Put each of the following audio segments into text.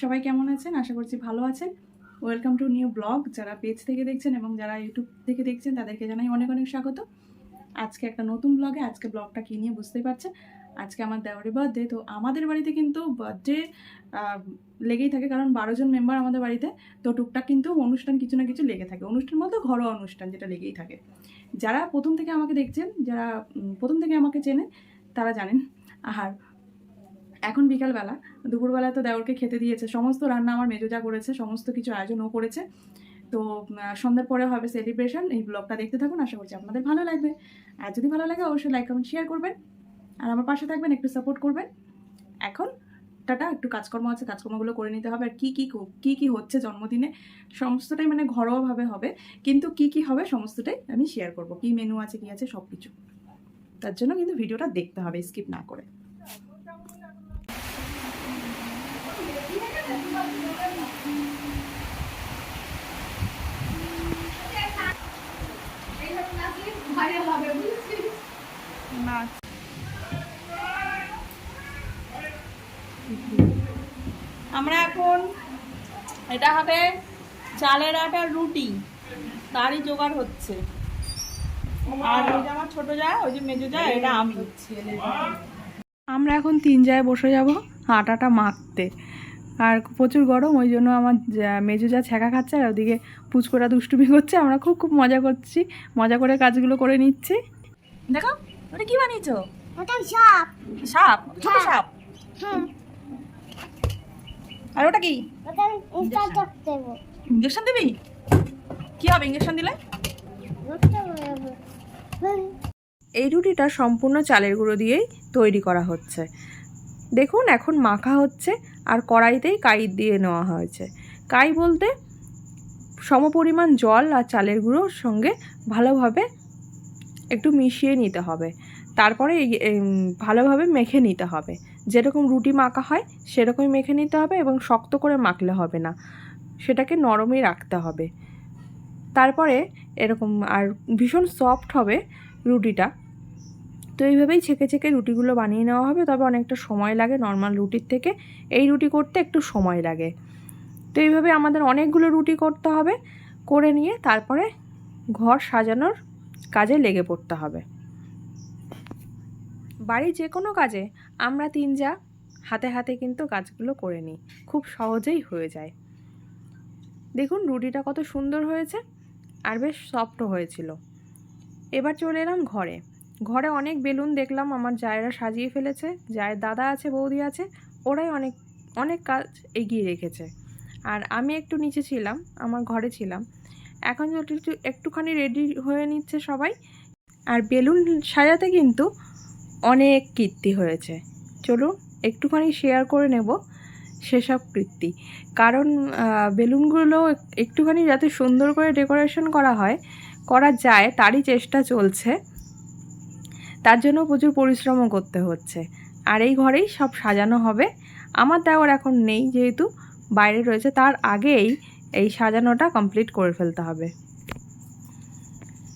সবাই কেমন আছেন? আশা করছি ভালো আছেন। ওয়েলকাম টু নিউ ব্লগ যারা পেজ থেকে দেখছেন এবং যারা ইউটিউব থেকে দেখছেন, তাদেরকে জানাই অনেক অনেক স্বাগত। আজকে একটা নতুন ব্লগে আজকে ব্লগটা কী নিয়ে বুঝতেই পারছেন? আজকে আমার দেওয়ারি বার্থডে তো আমাদের বাড়িতে কিন্তু বার্থডে লেগেই থাকে। কারণ বারো জন মেম্বার আমাদের বাড়িতে, তো টুকটাক কিন্তু অনুষ্ঠান কিছু না কিছু লেগে থাকে। অনুষ্ঠান বলতে ঘরোয়া অনুষ্ঠান যেটা লেগেই থাকে। যারা প্রথম থেকে আমাকে দেখছেন, যারা প্রথম থেকে আমাকে চেনে তারা জানেন। আর এখন বিকালবেলা, দুপুরবেলা তো দেওরকে খেতে দিয়েছে, সমস্ত রান্না আমার মেজো যা করেছে, সমস্ত কিছু আয়োজনও করেছে। তো সন্ধ্যার পরে হবে সেলিব্রেশন এই ব্লগটা দেখতে থাকুন, আশা করছি আপনাদের ভালো লাগবে। আর যদি ভালো লাগে, অবশ্যই লাইক কমেন্ট শেয়ার করবেন। আর আমার পাশে থাকবেন, একটু সাপোর্ট করবেন। এখন, টাটা, একটু কাজকর্ম আছে, কাজকর্মগুলো করে নিতে হবে। আর কী কী কী কী হচ্ছে জন্মদিনে, সমস্তটাই মানে ঘরোয়াভাবে হবে। কিন্তু কি কি হবে, সমস্তটাই আমি শেয়ার করব। কি মেনু আছে, কি আছে সব কিছু তার জন্য কিন্তু ভিডিওটা দেখতে হবে স্কিপ না করে। আমরা এখন এটা হবে চালের আটার রুটি তারই জোগাড় হচ্ছে। আর ওই যে আমার ছোট যা ওই যে মেজো যা এটা আমি। আমরা এখন তিন জায়গায় বসে যাব আটাটা মাখতে। আর প্রচুর গরম ওই জন্য আমার মেজো যা ছ্যাঁকা খাচ্ছে আর ওদিকে পুচকোরা দুষ্টুমি করছে। আমরা খুব খুব মজা করছি মজা করে কাজগুলো করে নিচ্ছি। দেখো ওটা কি বানিয়েছো? ওটা সাপ সাপ ছোট। সাপ হ্যাঁ আর ওটা কি? ওটা ইনস্টা ইঞ্জেকশন দিবি। কি হবে ইঞ্জেকশন দিলে? এই রুটিটা সম্পূর্ণ চালের গুঁড়ো দিয়েই তৈরি করা হচ্ছে। দেখুন এখন মাখা হচ্ছে আর কড়াইতেই কাই দিয়ে নেওয়া হয়েছে। কাই বলতে সমপরিমাণ জল আর চালের গুঁড়োর সঙ্গে ভালোভাবে একটু মিশিয়ে নিতে হবে। তারপরে ভালোভাবে মেখে নিতে হবে। যেরকম রুটি মাখা হয়, সেরকমই মেখে নিতে হবে এবং শক্ত করে মাখলে হবে না। সেটাকে নরমই রাখতে হবে। তারপরে এরকম আর ভীষণ সফট হবে রুটিটা। তো এইভাবেই ছেঁকে ছেঁকে রুটিগুলো বানিয়ে নেওয়া হবে। তবে অনেকটা সময় লাগে নর্মাল রুটির থেকে। এই রুটি করতে একটু সময় লাগে। তো এইভাবে আমাদের অনেকগুলো রুটি করতে হবে, করে নিয়ে তারপরে ঘর সাজানোর কাজে লেগে পড়তে হবে। বাড়ির যে কোনো কাজে আমরা তিন যা হাতে হাতে কিন্তু কাজগুলো করে নিই। খুব সহজেই হয়ে যায়। দেখুন, রুটিটা কত সুন্দর হয়েছে আর বেশ সফটও হয়েছিল। এবার চলে এলাম ঘরে। ঘরে অনেক বেলুন দেখলাম আমার জায়েরা সাজিয়ে ফেলেছে। জায়ের দাদা আছে, বৌদি আছে, ওরাই অনেক অনেক কাজ এগিয়ে রেখেছে। আর আমি একটু নিচে ছিলাম, আমার ঘরে ছিলাম। এখন একটু, একটুখানি রেডি হয়ে নিচ্ছে সবাই। আর বেলুন সাজাতে কিন্তু অনেক কীর্তি হয়েছে। চলুন একটুখানি শেয়ার করে নেব সেসব কৃত্তি কারণ বেলুনগুলো একটুখানি যাতে সুন্দর করে ডেকোরেশন করা হয়, করা যায়, তারই চেষ্টা চলছে। তার জন্য প্রচুর পরিশ্রমও করতে হচ্ছে। আর এই ঘরেই সব সাজানো হবে। আমার দেওয়ার এখন নেই যেহেতু, বাইরে রয়েছে। তার আগেই এই সাজানোটা কমপ্লিট করে ফেলতে হবে।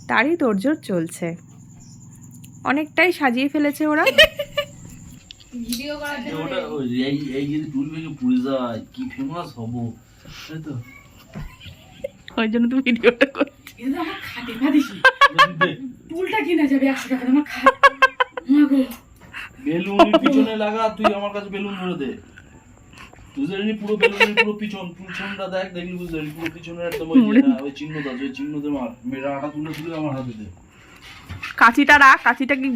তারই তোড়জোড় চলছে। অনেকটাই সাজিয়ে ফেলেছে ওরা। ওটা ওই এই এই যদি তুলবে কি পুড়ে যায় কি ফেমাস হব? তাই তো। ওই জন্য তুমি ভিডিওটা করছি। চুলটা কিনে যাবে একশো টাকা আমার খাট। মাগো বেলুনের পিছনে লাগা তুই আমার কাছে বেলুন ধরে দে। তুই পুরো বেলুনের পুরো পিছন পিছনটা দেখ দেখলি বুঝতে পুরো পিছনে একদম ওই ওই চিহ্নটা ওই চিহ্নতে মার মেয়েরা আটা তুলে তুলে আমার হাতে দে। কাঁচিটা রাখ কাঁচিটা কি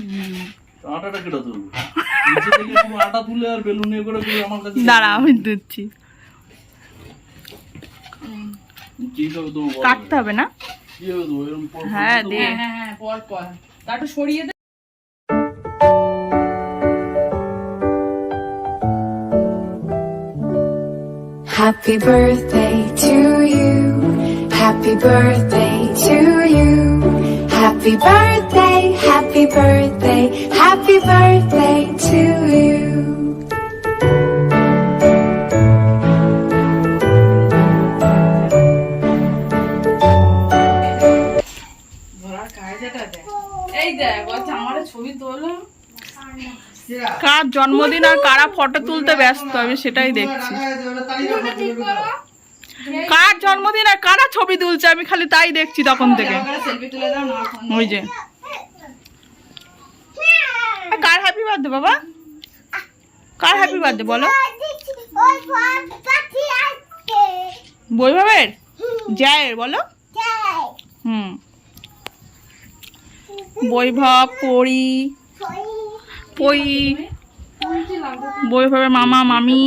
আটাটা কেটে দাঁড়া আমি দিচ্ছি? কাটতে হবে না হ্যাঁ, দে Happy birthday to you. Happy birthday to you. Happy birthday, happy ছবি তোলো। কার জন্মদিন আর কারা ফটো তুলতে ব্যস্ত আমি সেটাই দেখছি। কার জন্মদিন আর কারা ছবি তুলছে আমি খালি তাই দেখছি তখন থেকে। ওই যে। কার হ্যাপি বার্থডে বাবা? কার হ্যাপি বার্থডে বলো? বৈভবের? জয়ের বলো। হুম। বৈভব পরি পই বৈভবের মামা মামি।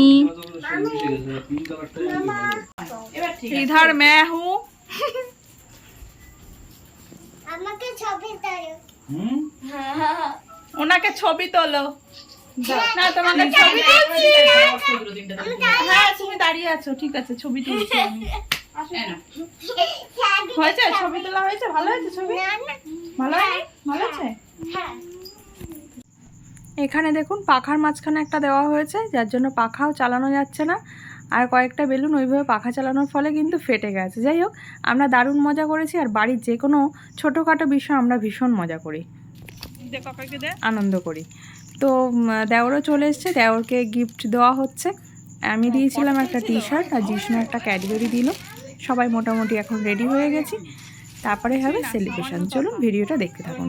ইধার দাও হুম? ওনাকে ছবি তোলো। না তোমাকে ছবি তুলছি। হ্যাঁ তুমি দাঁড়িয়ে আছো। ঠিক আছে ছবি তুলছি আমি। হয়েছে? ছবি তোলা হয়েছে? ভালো হয়েছে ছবি? ভালো ভালো আছে হ্যাঁ। এখানে দেখুন পাখার মাঝখানে একটা দেওয়া হয়েছে যার জন্য পাখাও চালানো যাচ্ছে না। আর কয়েকটা বেলুন ওইভাবে পাখা চালানোর ফলে কিন্তু ফেটে গেছে। যাই হোক আমরা দারুণ মজা করেছি আর বাড়ির যে কোনো ছোটোখাটো বিষয় আমরা ভীষণ মজা করি। আনন্দ করি। তো দেওরও চলে এসছে দেওরকে গিফট দেওয়া হচ্ছে। আমি দিয়েছিলাম একটা টি শার্ট আর জিষ্ণু একটা ক্যাডবেরি দিল। সবাই মোটামুটি এখন রেডি হয়ে গেছি। তারপরে হবে সেলিব্রেশন চলুন ভিডিওটা দেখতে থাকুন।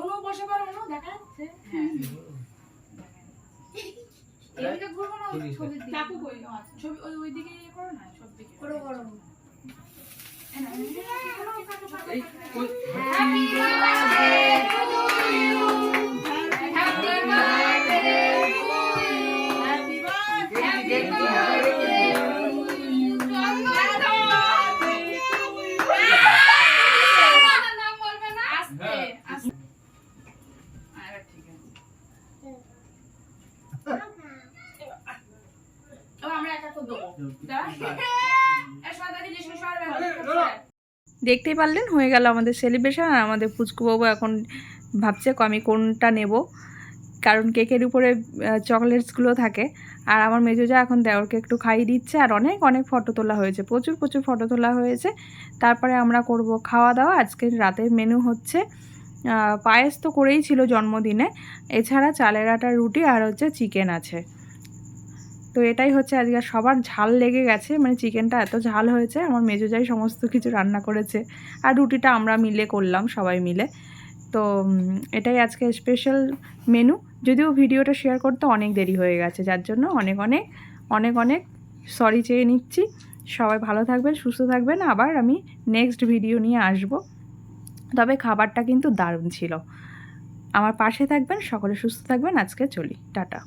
অনু বসে পারো অনু দেখতেই পারলেন, হয়ে গেল আমাদের সেলিব্রেশন আর আমাদের পুচকুবাবু এখন ভাবছে আমি কোনটা নেব। কারণ কেকের উপরে চকলেটসগুলো থাকে। আর আমার মেজোজা এখন দেওরকে একটু খাইয়ে দিচ্ছে। আর অনেক অনেক ফটো তোলা হয়েছে। প্রচুর প্রচুর ফটো তোলা হয়েছে। তারপরে আমরা করব খাওয়া দাওয়া আজকের রাতের মেনু হচ্ছে পায়েস তো করেই ছিল জন্মদিনে। এছাড়া চালের আটার রুটি আর হচ্ছে চিকেন আছে। তো এটাই হচ্ছে আজকে সবার ঝাল লেগে গেছে মানে চিকেনটা এত ঝাল হয়েছে, আমার মেজোজাই সমস্ত কিছু রান্না করেছে আর রুটিটা আমরা মিলে করলাম সবাই মিলে। তো এটাই আজকে স্পেশাল মেনু যদিও ভিডিওটা শেয়ার করতে অনেক দেরি হয়ে গেছে, যার জন্য অনেক অনেক অনেক অনেক সরি চেয়ে নিচ্ছি। সবাই ভালো থাকবেন, সুস্থ থাকবেন, আবার আমি নেক্সট ভিডিও নিয়ে আসব। তবে খাবারটা কিন্তু দারুণ ছিল। আমার পাশে থাকবেন, সকলে সুস্থ থাকবেন, আজকে চলি, টাটা।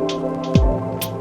Música